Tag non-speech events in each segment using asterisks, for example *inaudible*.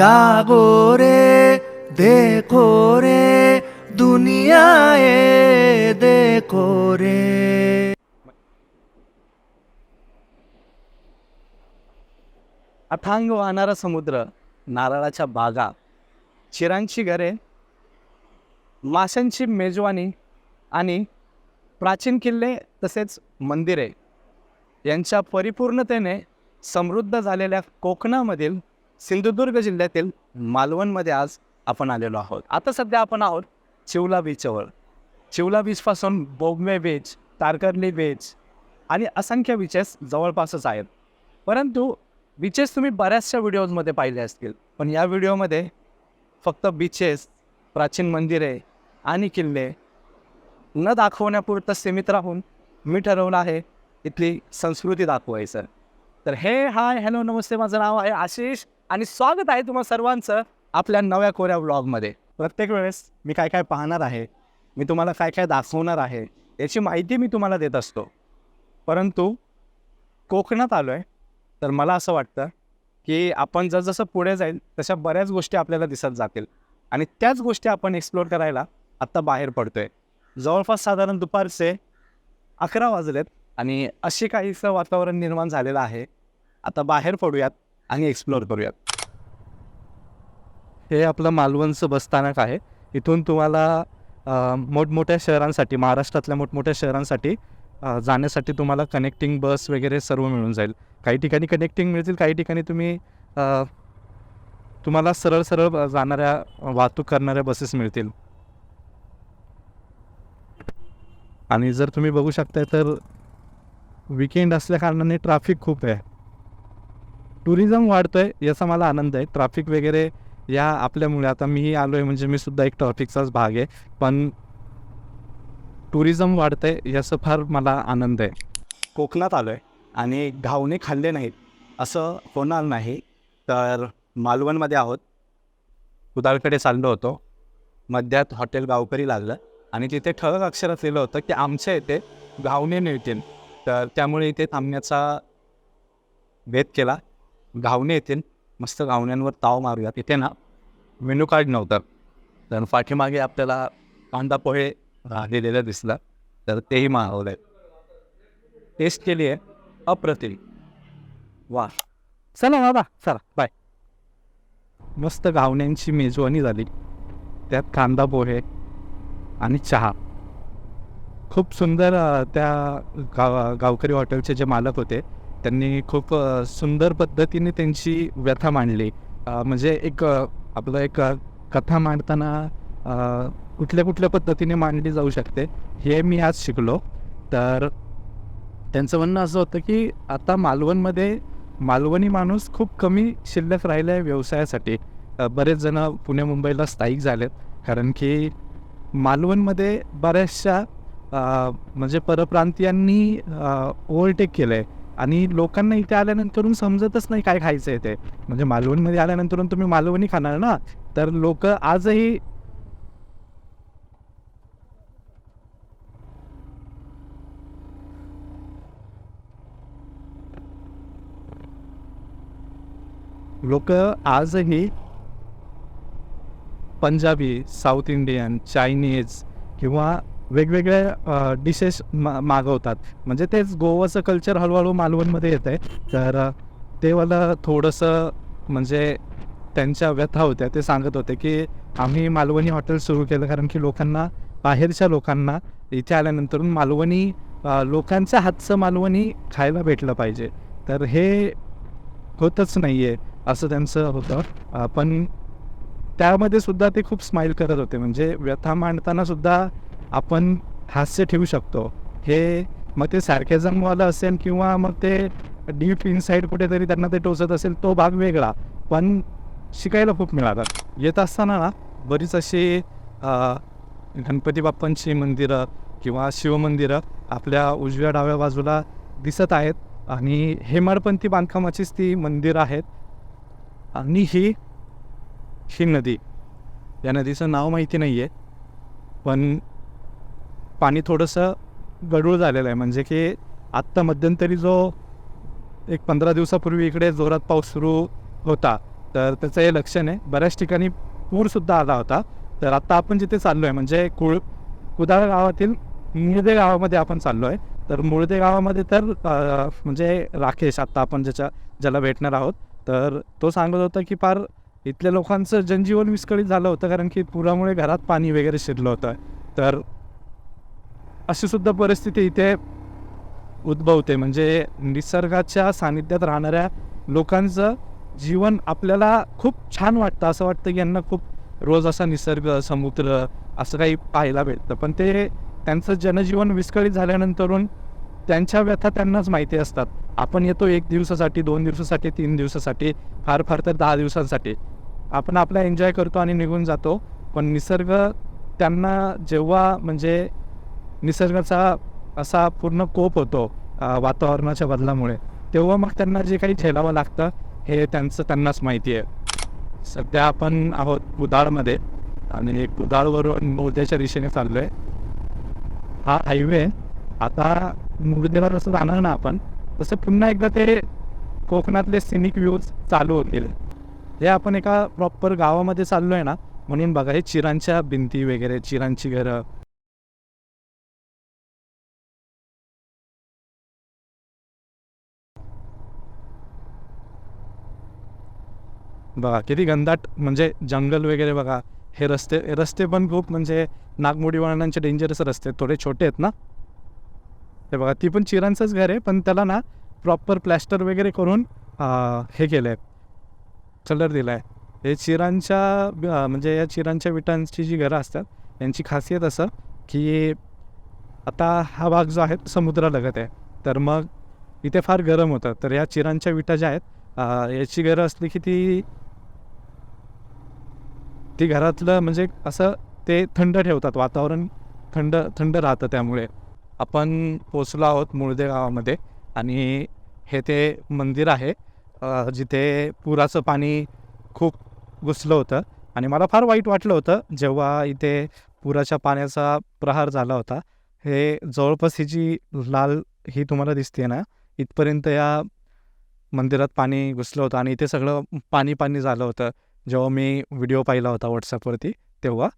जागो रे देखो रे दुनिया ए देखो रे अथांग वाहणारा समुद्र नारळाच्या बागा चिरांची घरे माशांची मेजवानी आणि प्राचीन किल्ले तसेच मंदिरे यांच्या परिपूर्णतेने समृद्ध झालेल्या कोकणामधील सिंधुदुर्ग जिल्ह्यातील मालवणमध्ये आज आपण आलेलो आहोत. आता सध्या आपण आहोत चिवला बीचवर चिवला बीचपासून बोगमे बीच तारकर्ली बीच आणि असंख्य बीचेस जवळपासच आहेत. परंतु बीचेस तुम्ही बऱ्याचशा व्हिडिओजमध्ये पाहिले असतील. पण या व्हिडिओमध्ये फक्त बीचेस प्राचीन मंदिरे आणि किल्ले न दाखवण्यापुरतं सीमित राहून मी ठरवलं आहे इथली संस्कृती दाखवायचं. तर हे हाय हॅलो नमस्ते माझं नाव आहे आशिष. आणि स्वागत आहे तुम्हा सर्वांचं आपल्या नव्या कोऱ्या ब्लॉगमध्ये प्रत्येक वेळेस मी काय काय पाहणार आहे मी तुम्हाला काय काय दाखवणार आहे याची माहिती मी तुम्हाला देत असतो. परंतु कोकणात आलो आहे तर मला असं वाटतं की आपण जसजसं पुढे जाईल तशा बऱ्याच गोष्टी आपल्याला दिसत जातील. आणि त्याच गोष्टी आपण एक्सप्लोअर करायला आत्ता बाहेर पडतो आहे जवळपास साधारण दुपारचे अकरा वाजलेत आणि अशी काहीसं वातावरण निर्माण झालेलं आहे. आता बाहेर पडूयात. आणि एक्सप्लोअर करूयात. हे आपलं मालवणचं बसस्थानक आहे. इथून तुम्हाला मोठमोठ्या शहरांसाठी महाराष्ट्रातल्या मोठमोठ्या शहरांसाठी जाण्यासाठी तुम्हाला कनेक्टिंग बस वगैरे सर्व मिळून जाईल. काही ठिकाणी कनेक्टिंग मिळतील काही ठिकाणी तुम्ही तुम्हाला सरळ सरळ जाणाऱ्या वाहतूक करणाऱ्या बसेस मिळतील. आणि जर तुम्ही बघू शकताय तर विकेंड असल्या कारणाने ट्रॅफिक खूप आहे. टुरिझम वाढतोय याचा मला आनंद आहे. ट्रॅफिक वगैरे या आपल्यामुळे आता मीही आलो आहे म्हणजे मी सुद्धा एक ट्रॅफिकचाच भाग आहे. पण टुरिझम वाढतंय याचं फार मला आनंद आहे. कोकणात आलो आहे आणि घावणे खाल्ले नाहीत असं होणार नाही. तर मालवणमध्ये आहोत. कुदाळकडे चाललो होतो. मध्यात हॉटेल गावकरी लागलं आणि तिथे ठळक अक्षरात लिहिलं होतं की आमच्या इथे घावणे मिळतील. तर त्यामुळे इथे थांबण्याचा भेद केला. घावणे येतील मस्त घावण्यांवर ताव मारूयात. इथे ना मेनू कार्ड नव्हतं. तर पाठीमागे आपल्याला कांदा पोहे लिहिलेलं दिसला. तर तेही मागवलं टेस्ट केली आहे. अप्रतिम. वा. चला बाबा चला बाय. मस्त घावण्यांची मेजवानी झाली. त्यात कांदा पोहे आणि चहा. खूप सुंदर त्या गाव गावकरी हॉटेलचे जे मालक होते त्यांनी खूप सुंदर पद्धतीने त्यांची व्यथा मांडली. म्हणजे एक आपलं एक कथा मांडताना कुठल्या कुठल्या पद्धतीने मांडली जाऊ शकते हे मी आज शिकलो. तर त्यांचं म्हणणं असं होतं की आता मालवणमध्ये मालवणी माणूस खूप कमी शिल्लक राहिला आहे व्यवसायासाठी बरेच जण पुणे मुंबईला स्थायिक झालेत. कारण की मालवणमध्ये बऱ्याचशा म्हणजे परप्रांतीयांनी ओव्हरटेक केलं आहे आणि लोकांना इथे आल्यानंतरून समजतच नाही काय खायचं आहे ते. म्हणजे मालवणमध्ये आल्यानंतरून तुम्ही मालवणी खाणार ना? तर लोक आजही लोक आजही पंजाबी साऊथ इंडियन चायनीज किंवा वेगवेगळ्या डिशेस मा मागवतात. म्हणजे तेच गोवाचं कल्चर हळूहळू मालवणमध्ये येतं आहे तर ते मला थोडंसं म्हणजे त्यांच्या व्यथा होत्या. ते सांगत होते की आम्ही मालवणी हॉटेल सुरू केलं कारण की लोकांना बाहेरच्या लोकांना इथे आल्यानंतर मालवणी लोकांच्या हातचं मालवणी खायला भेटलं पाहिजे. तर हे होतच नाही आहे असं त्यांचं होतं. पण त्यामध्ये सुद्धा ते खूप स्माईल करत होते. म्हणजे व्यथा मांडताना सुद्धा आपण हास्य ठेवू शकतो. हे मग ते सारखेजमवालं असेल किंवा मग ते डीप इनसाईड कुठेतरी त्यांना ते टोचत असेल तो भाग वेगळा. पण शिकायला खूप मिळालं. येत असताना ना बरीच अशी गणपती बाप्पांची मंदिरं किंवा शिवमंदिरं आपल्या उजव्या डाव्या बाजूला दिसत आहेत. आणि हेमाडपंथी बांधकामाचीच ती मंदिरं आहेत. आणि ही ही नदी. या नदीचं नाव माहिती नाही आहे पण पाणी थोडंसं गढूळ झालेलं आहे. म्हणजे की आत्ता मध्यंतरी जो एक पंधरा दिवसापूर्वी इकडे जोरात पाऊस सुरू होता तर त्याचं हे लक्षण आहे. बऱ्याच ठिकाणी पूरसुद्धा आला होता. तर आत्ता आपण जिथे चाललो आहे म्हणजे कुळ कुदाळ गावातील मुळदे गावामध्ये आपण चाललो आहे तर मुळदे गावामध्ये तर म्हणजे राकेश आत्ता आपण ज्याच्या ज्याला भेटणार आहोत तर तो सांगत होता की फार इथल्या लोकांचं जनजीवन विस्कळीत झालं होतं कारण की पुरामुळे घरात पाणी वगैरे शिरलं होतं. तर अशीसुद्धा परिस्थिती इथे उद्भवते. म्हणजे निसर्गाच्या सानिध्यात राहणाऱ्या लोकांचं जीवन आपल्याला खूप छान वाटतं. असं वाटतं की यांना खूप रोज असा निसर्ग समुद्र असं काही पाहायला भेटतं. पण ते त्यांचं जनजीवन विस्कळीत झाल्यानंतरून त्यांच्या व्यथा त्यांनाच माहिती असतात. आपण येतो एक दिवसासाठी दोन दिवसासाठी तीन दिवसासाठी फार फार तर दहा दिवसांसाठी. आपण आपला एन्जॉय करतो आणि निघून जातो. पण निसर्ग त्यांना जेव्हा म्हणजे निसर्गाचा असा पूर्ण कोप होतो वातावरणाच्या बदलामुळे. तेव्हा मग त्यांना जे काही झेलावं लागतं हे त्यांचं त्यांनाच माहिती आहे. सध्या आपण आहोत कुदाळमध्ये आणि कुदाळवरून मुर्द्याच्या दिशेने चाललो आहे हा हायवे आता मुर्देला जसं जाणार ना आपण तसं पुन्हा एकदा ते कोकणातले सिनिक व्ह्यूज चालू होतील. हे आपण एका प्रॉपर गावामध्ये चाललो आहे ना म्हणून बघा हे चिरांच्या भिंती वगैरे चिरांची घरं बघा किती घनदाट म्हणजे जंगल वगैरे बघा. हे रस्ते रस्ते पण खूप म्हणजे नागमोडी वळणांचे डेंजरस रस्ते आहेत. थोडे छोटे आहेत ना? हे बघा ती पण चिरांचंच घर आहे पण त्याला ना प्रॉपर प्लॅस्टर वगैरे करून हे केलं आहे कलर दिला आहे हे चिरांच्या म्हणजे या चिरांच्या विटांची जी घरं असतात यांची खासियत असं की आता हा भाग जो आहे समुद्रालगत आहे. तर मग इथे फार गरम होतं. तर या चिरांच्या विटा ज्या आहेत याची घरं असली की ती ती घरातलं म्हणजे असं ते थंड ठेवतात वातावरण थंड थंड राहतं त्यामुळे. आपण पोचलो आहोत मुळदे गावामध्ये आणि हे ते मंदिर आहे जिथे पुराचं पाणी खूप घुसलं होतं आणि मला फार वाईट वाटलं होतं जेव्हा इथे पुराच्या पाण्याचा प्रहार झाला होता. हे जवळपास ही जी लाल ही तुम्हाला दिसते ना इथपर्यंत या मंदिरात पाणी घुसलं होतं आणि इथे सगळं पाणी पाणी झालं होतं. जेव्हा मी व्हिडिओ पाहिला होता व्हॉट्सअपवरती तेव्हा.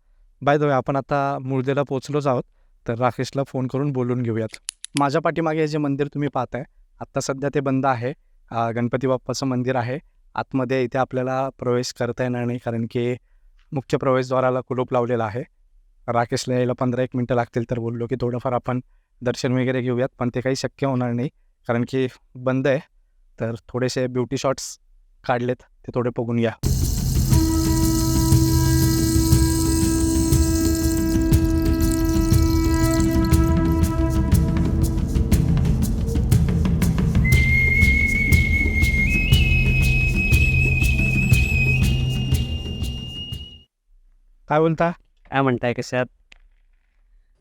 बाय द वे आपण आता मुळदेला पोचलोच आहोत तर राकेशला फोन करून बोलून घेऊयात. माझ्या पाठीमागे हे जे मंदिर तुम्ही पाहताय आत्ता सध्या ते बंद आहे. गणपती बाप्पाचं मंदिर आहे. आतमध्ये इथे आपल्याला प्रवेश करता येणार नाही कारण की मुख्य प्रवेशद्वाराला कुलूप लावलेला आहे. राकेशला यायला पंधरा एक मिनटं लागतील तर बोललो की थोडंफार आपण दर्शन वगैरे घेऊयात पण ते काही शक्य होणार नाही कारण की बंद आहे. तर थोडेसे ब्युटी शॉट्स काढलेत ते थोडे बघून घ्या. काय बोलता? काय म्हणताय कशात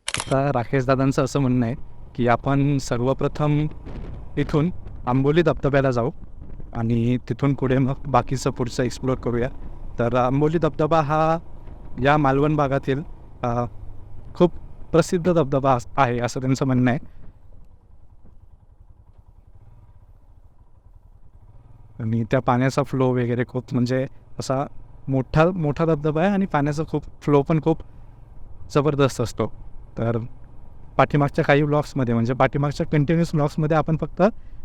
आता राकेश दादांचं असं म्हणणं आहे की आपण सर्वप्रथम इथून आंबोली धबधब्याला जाऊ आणि तिथून पुढे मग बाकीचं पुढचं एक्सप्लोअर करूया. तर आंबोली धबधबा हा या मालवण भागातील खूप प्रसिद्ध धबधबा आहे असं त्यांचं म्हणणं आहे. आणि त्या पाण्याचा फ्लो वगैरे खूप म्हणजे असा मोठा मोठा धबधबा आहे आणि पाण्याचा खूप फ्लो पण खूप जबरदस्त असतो. तर पाठीमागच्या काही ब्लॉग्समध्ये म्हणजे पाठीमागच्या कंटिन्युअस ब्लॉग्समध्ये आपण फक्त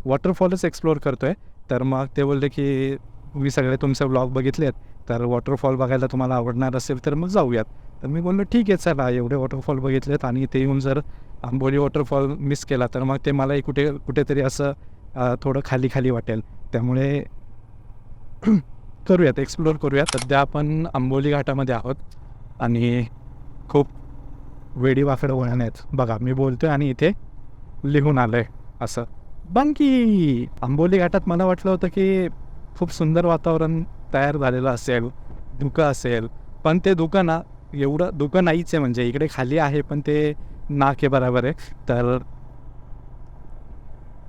वॉटरफॉलच एक्सप्लोअर करतो आहे तर मग ते बोलले की मी सगळे तुमचे ब्लॉग बघितलेत. तर वॉटरफॉल बघायला तुम्हाला आवडणार असेल तर मग जाऊयात. तर मी बोललो ठीक आहे चला. एवढे वॉटरफॉल बघितलेत आणि इथे येऊन जर आंबोली वॉटरफॉल मिस केला तर मग ते मलाही कुठे कुठेतरी असं थोडं खाली खाली वाटेल. त्यामुळे करूयात एक्सप्लोअर करूयात. सध्या आपण आंबोली घाटामध्ये आहोत आणि खूप वेडी वाकडं वळण आहेत. बघा मी बोलतोय आणि इथे लिहून आलंय असं. बांकी आंबोली घाटात मला वाटलं होतं की खूप सुंदर वातावरण तयार झालेलं असेल धुकं असेल. पण ते धुकं ना एवढं धुकं नाहीच आहे म्हणजे. इकडे खाली आहे पण ते नाक आहे बरोबर आहे. तर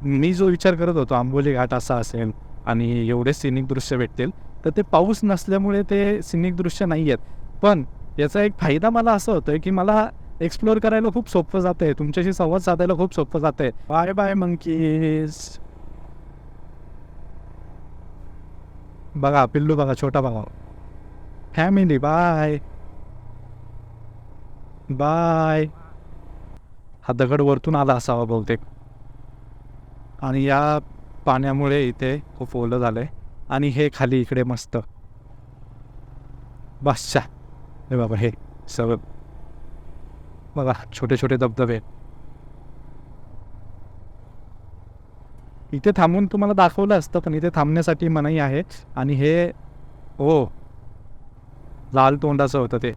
मी जो विचार करत होतो आंबोली घाट असा असेल आणि एवढे सिनिक दृश्य भेटतील तर ते पाऊस नसल्यामुळे ते सिनिक दृश्य नाही आहेत पण याचा एक फायदा मला असं होतोय की मला एक्सप्लोअर करायला खूप सोपं जातं आहे तुमच्याशी संवाद साधायला खूप सोपं जातं आहे बाय बाय मंकीज बघा पिल्लू बघा छोटा बघा. फॅमिली बाय बाय हा दगड वरतून आला असावा बहुतेक. आणि या पाण्यामुळे इथे खूप ओलं झालं आहे आणि हे खाली इकडे मस्त. बादशाह. हे बाबा हे सगळं. बघा छोटे छोटे धबधबे. इथे थांबून तुम्हाला दाखवलं असतं पण इथे थांबण्यासाठी मनाई आहे. आणि हे ओ लाल तोंडाचं होतं ते.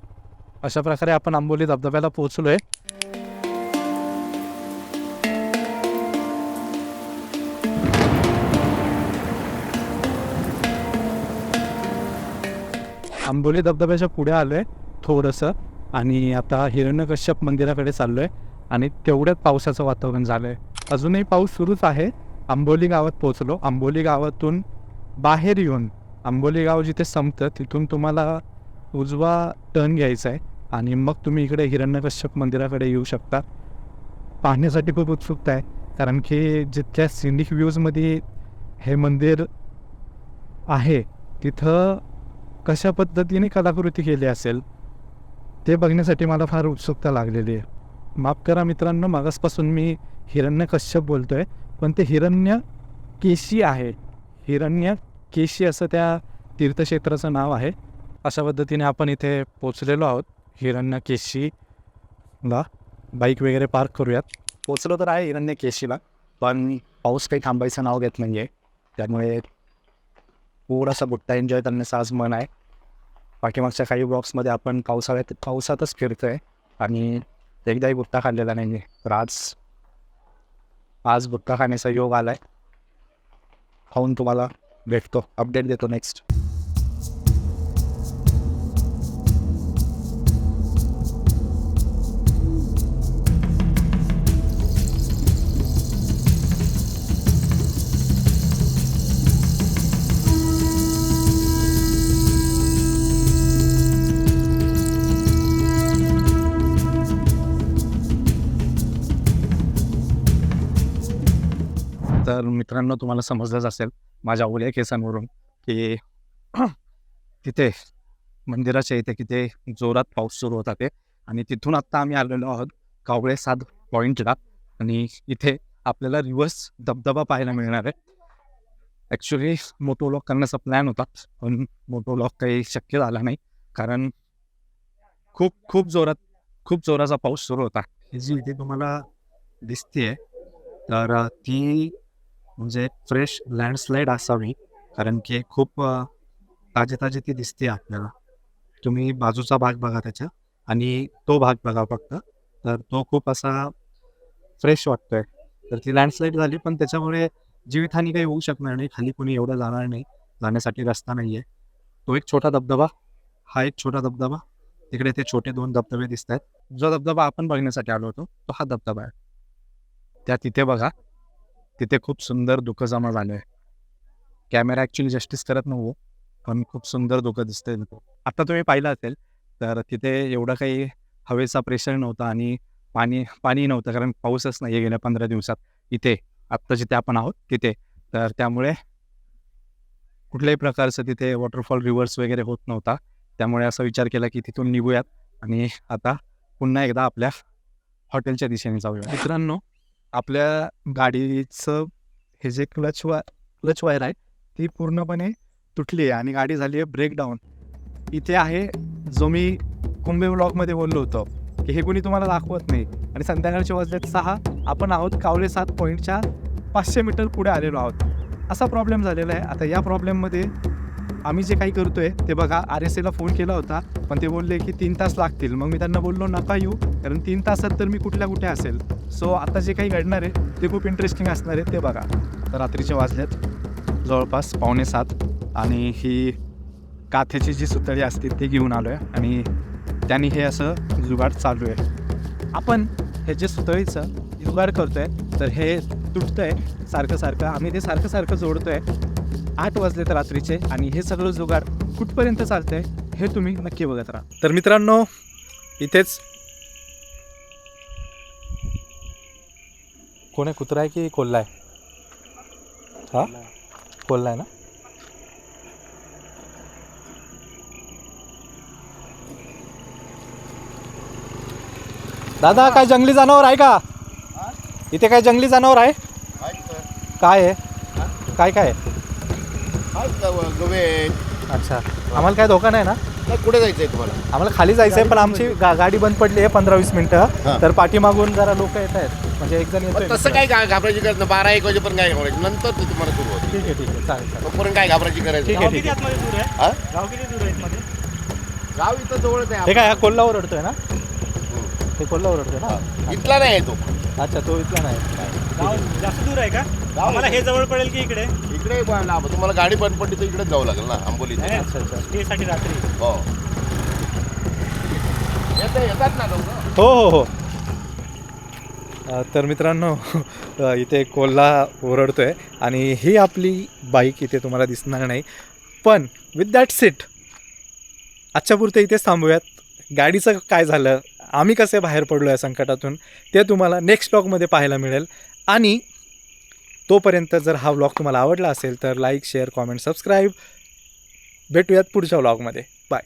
अशा प्रकारे आपण आंबोली धबधब्याला पोहोचलोय. आंबोली धबधब्याच्या पुढे आलो आहे थोडंसं. आणि आता हिरण्यकश्यप मंदिराकडे चाललो आहे आणि तेवढ्यात पावसाचं वातावरण झालं आहे अजूनही पाऊस सुरूच आहे. आंबोली गावात पोहोचलो. आंबोली गावातून बाहेर येऊन आंबोली गाव जिथे संपतं तिथून तुम्हाला उजवा टर्न घ्यायचा आहे आणि मग तुम्ही इकडे हिरण्यकश्यप मंदिराकडे येऊ शकता. पाहण्यासाठी खूप उत्सुकता आहे कारण की जितक्या सिनिक व्ह्यूजमध्ये हे मंदिर आहे तिथं कशा पद्धतीने कलाकृती केली असेल ते बघण्यासाठी मला फार उत्सुकता लागलेली आहे. माफ करा मित्रांनो मागासपासून मी हिरण्य कश्यप बोलतो आहे पण ते हिरण्य केशी आहे. हिरण्य केशी असं त्या तीर्थक्षेत्राचं नाव आहे. अशा पद्धतीने आपण इथे पोचलेलो आहोत हिरण्य केशीला. बाईक वगैरे पार्क करूयात. पोचलो तर आहे हिरण्य केशीला पण पाऊस काही थांबायचं नाव घेत नाही आहे त्यामुळे थोडासा बुट्टा एन्जॉय करण्याचं आज मन आहे. पाठीमागच्या काही ब्लॉक्समध्ये आपण पावसाळ्यात पावसातच फिरतो आहे आणि एकदाही बुट्टा खाल्लेला नाही आहे तर आज आज बुट्टा खाण्याचा योग आला आहे खाऊन तुम्हाला भेटतो. अपडेट देतो नेक्स्ट तर मित्रांनो तुम्हाला समजलंच असेल माझ्या ओल्या केसांवरून की *clears throat* तिथे मंदिराच्या इथे किती जोरात पाऊस सुरू होता ते. आणि तिथून आत्ता आम्ही आलेलो आहोत कावळे सात पॉईंटला आणि इथे आपल्याला रिव्हर्स धबधबा पाहायला मिळणार आहे. ॲक्च्युली मोटो लॉक करण्याचा प्लॅन होता पण मोटो लॉक काही शक्य झाला नाही. कारण खूप खूप जोरात खूप जोराचा पाऊस सुरू होता. ही जी इथे तुम्हाला दिसते तर ती म्हणजे फ्रेश लँडस्लाईड असावी कारण की खूप ताजे ताजे ती दिसते आपल्याला. तुम्ही बाजूचा भाग बघा त्याच्या आणि तो भाग बघा फक्त. तर तो खूप असा फ्रेश वाटतोय. तर ती लँडस्लाईड झाली पण त्याच्यामुळे जीवितहानी काही होऊ शकणार नाही. खाली कोणी एवढं जाणार नाही. जाण्यासाठी रस्ता नाही आहे तो एक छोटा धबधबा हा एक छोटा धबधबा. तिकडे ते छोटे दोन धबधबे दिसत आहेत जो धबधबा आपण बघण्यासाठी आलो होतो तो हा धबधबा आहे. त्या तिथे बघा. तिथे खूप सुंदर दुःख जमा झालं आहे कॅमेरा ॲक्च्युली जस्टिस करत नव्हतो पण खूप सुंदर दुःख दिसतंय तिथे. आता तुम्ही पाहिलं असेल तर तिथे एवढं काही हवेचा प्रेशर नव्हता आणि पाणी पाणी नव्हतं कारण पाऊसच नाही आहे गेल्या पंधरा दिवसात. इथे आत्ता जिथे आपण आहोत तिथे. तर त्यामुळे कुठल्याही प्रकारचं तिथे वॉटरफॉल रिव्हर्स वगैरे होत नव्हता. त्यामुळे असा विचार केला की तिथून निघूयात आणि आता पुन्हा एकदा आपल्या हॉटेलच्या दिशेने जाऊया मित्रांनो आपल्या गाडीचं हे जे क्लच वा क्लच वायर आहे ती पूर्णपणे तुटली आहे आणि गाडी झाली आहे ब्रेकडाऊन इथे आहे जो मी कुंभे ब्लॉकमध्ये बोललो होतो की हे कोणी तुम्हाला दाखवत नाही. आणि संध्याकाळचे वाजलेत सहा आपण आहोत कावले सात पॉईंटच्या पाचशे मीटर पुढे आलेलो आहोत. असा प्रॉब्लेम झालेला आहे. आता या प्रॉब्लेममध्ये आम्ही जे काही करतोय ते बघा आर एस एला फोन केला होता पण ते बोलले की तीन तास लागतील. मग मी त्यांना बोललो नका येऊ कारण तीन तासात तर मी कुठल्या कुठे असेल. सो आता जे काही घडणार आहे ते खूप इंटरेस्टिंग असणार आहे ते बघा. रात्रीचे वाजलेत जवळपास पावणे सात आणि ही काथ्याची जी सुतळी असते ते घेऊन आलो आहे आणि त्यांनी हे असं जुगाड चालू आहे. आपण हे जे सुतळीचं जुगाड करतोय तर हे तुटतंय सारखं सारखं आम्ही ते सारखं सारखं जोडतोय आठ तर रात्रीचे आणि हे सगळं जुगाड कुठपर्यंत चालतंय हे तुम्ही नक्की बघत राहा. तर मित्रांनो इथेच कोणी कुत्रा आहे की कोल्हा आहे हा? कोल्हा आहे ना? दादा काय जंगली जनावर आहे का? इथे काय जंगली जनावर आहे? काय आहे? काय काय आहे? गवे अच्छा. आम्हाला काय धोका नाही ना? कुठे जायचंय तुम्हाला? आम्हाला खाली जायचं आहे पण आमची गा- गाडी बंद पडली आहे पंधरा वीस मिनिटं. हां. तर पाठीमागून जरा लोक येत आहेत. म्हणजे एक जण येतोय तसं काय घा- घाबरायची गरज नाही. बारा एक वाजेपर्यंत काय घाबरायची? नंतर ते तुम्हाला सुरू होतं. ठीक आहे ठीक आहे. चालेल चालेल. तोपर्यंत काय घाबरायची गरज ठीक. आहे ठीक आहे. हा? गाव किती दूर आहे मध्ये गाव इथं जवळच आहे. हे काय हा कोल्हावर ओरडतोय ना? हे कोल्हावर ओरडतोय ना. इथला नाही आहे तो. अच्छा तो इथला नाही गाव जास्त दूर आहे का? गाव आम्हाला हे जवळ पडेल की इकडे? इकडे लांब. तुम्हाला गाडी बंद पडली तर इकडेच जावं लागेल ना आंबोली अच्छा अच्छा. स्टे साठी रात्री. हो. येते- येतात ना हो हो हो. अ, तर मित्रांनो अ, इथे कोल्हा ओरडतोय आणि ही आपली बाईक इथे तुम्हाला दिसणार नाही. पण विथ दॅट सीट आजच्या पुरते इथेच थांबूयात. गाडीचं काय झालं? आम्ही कसे बाहेर पडलो या संकटातून? ते तुम्हाला नेक्स्ट ब्लॉगमध्ये पाहायला मिळेल. आणि तोपर्यंत जर हा व्लॉग तुम्हाला आवडला असेल तर लाईक शेअर कॉमेंट सबस्क्राईब भेटूयात पुढच्या व्लॉगमध्ये बाय